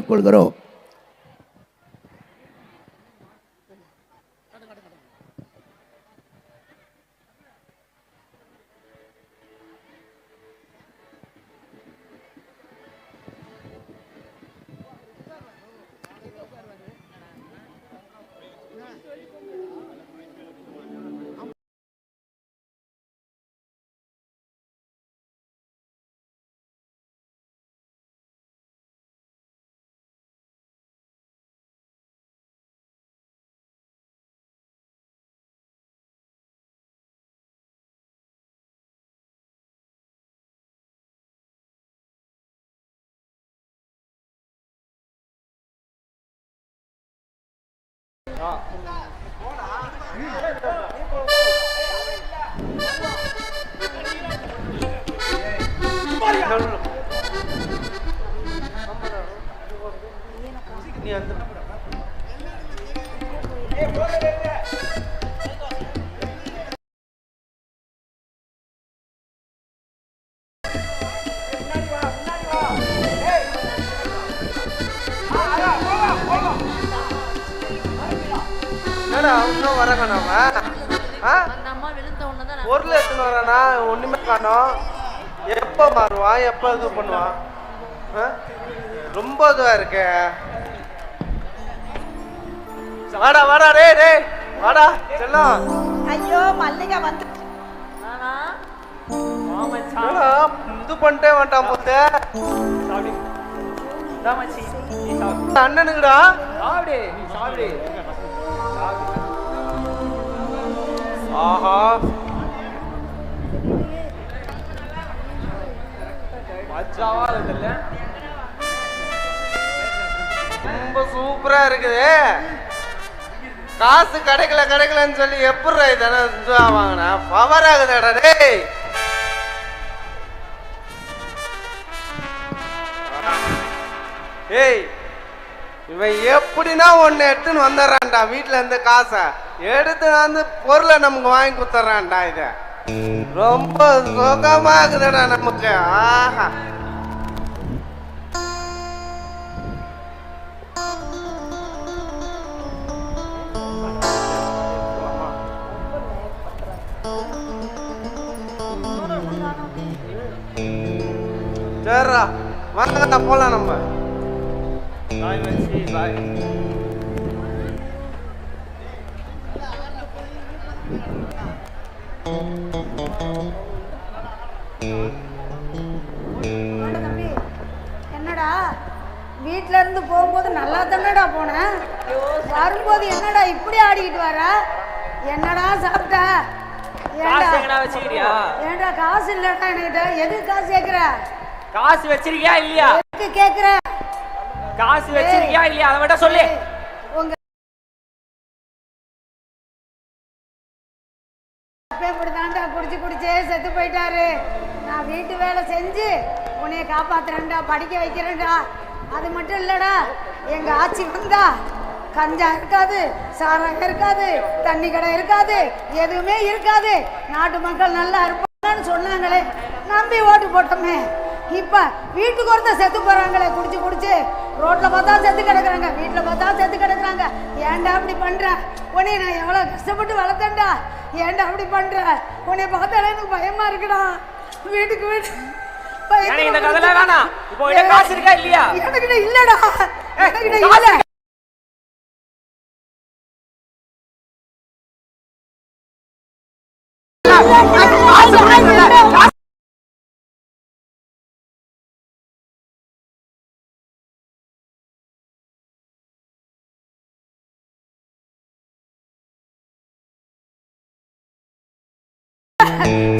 கேட்டுக்கொள்கிறோம் 啊。என்னடா இன்னும் வர காணாம பொருள் எடுத்துன்னு வரானா? ஒண்ணுமே காணோம். எப்போ மாறுவான் எப்போ இது பண்ணுவான்? ரொம்ப இதுவா இருக்கே. வாடா வாடா டேய் டேய். வாடா செல்லம். ஐயோ மல்லிகை வந்து இது பண்ணிட்டே வேண்டாம் போத்த அண்ணனுக்குடா ஆஹா. ரொம்ப சூப்பரா இருக்குது. காசு கிடைக்கல கிடைக்கலன்னு சொல்லி எப்படி இதெல்லாம் வாங்கினா பவர் ஆகுதுடா டேய். ஏய் இவன் எப்படின்னா ஒன்னு எடுத்துன்னு வந்துடுறான்டா வீட்டுல இருந்து காசை. எடுத்து வந்து பொருளை நமக்கு வாங்கி கொடுத்துட்றான்டா இத. ரொம்ப சுகமாகுதுடா இருக்குதுடா நமக்கு. ஆஹா. சரிடா வாங்கடா போலாம் நம்ம. தம்பி என்னடா? வீட்ல இருந்து போகும்போது நல்லா தானடா போனேன் வரும்போது என்னடா இப்படி ஆடிக்கிட்டு வர? என்னடா சாப்பிட்ட? ஏன்டா காசு இல்லடா என்கிட்ட எதுக்கு காசு கேக்குற? காசு வச்சிருக்கியா இல்லையா? எதுக்கு கேக்குற? காசு வச்சிருக்கியா இல்லையா? அதை மட்டும் சொல்லு. உங்க இப்படிதான்டா குடிச்சு குடிச்சே செத்து போயிட்டாரு. நான் வீட்டு வேலை செஞ்சு உன்னைய காப்பாத்துறேன்டா படிக்க வைக்கிறேன்டா. அது மட்டும் இல்லடா எங்க ஆட்சி வந்தா கஞ்சா இருக்காது சாராயம் இருக்காது தண்ணி கடை இருக்காது எதுவுமே இருக்காது. நாட்டு மக்கள் நல்லா இருப்பாங்கன்னு சொன்னாங்களே. நம்பி ஓட்டு போட்டோமே. இப்ப வீட்டுக்கு ஒருத்தர் செத்து போறாங்களே குடிச்சு குடிச்சு. ரோட்ல பார்த்தா செத்து கிடக்குறாங்க. வீட்டுல பார்த்தா செத்து கிடக்குறாங்க. ஏன்டா அப்படி பண்ற? உன்னை நான் எவ்வளவு கஷ்டப்பட்டு வளர்த்தேன்டா. ஏன்டா அப்படி பண்ற? உன்னை பார்த்தாலே எனக்கு பயமா இருக்குடா. வீட்டுக்கு வீட்டு பயமா எனக்கு இந்த கதைலாம் வேணாம்.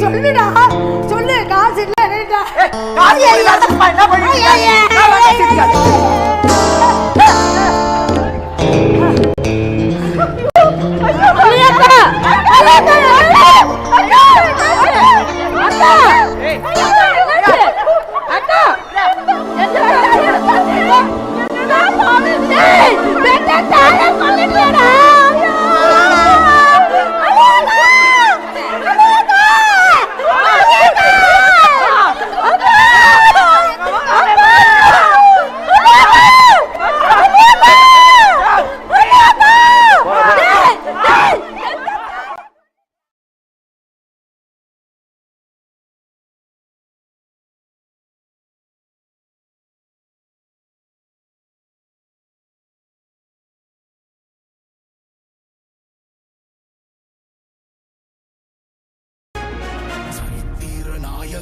சொல்லுடா சொல்லு காசு இல்ல என்ன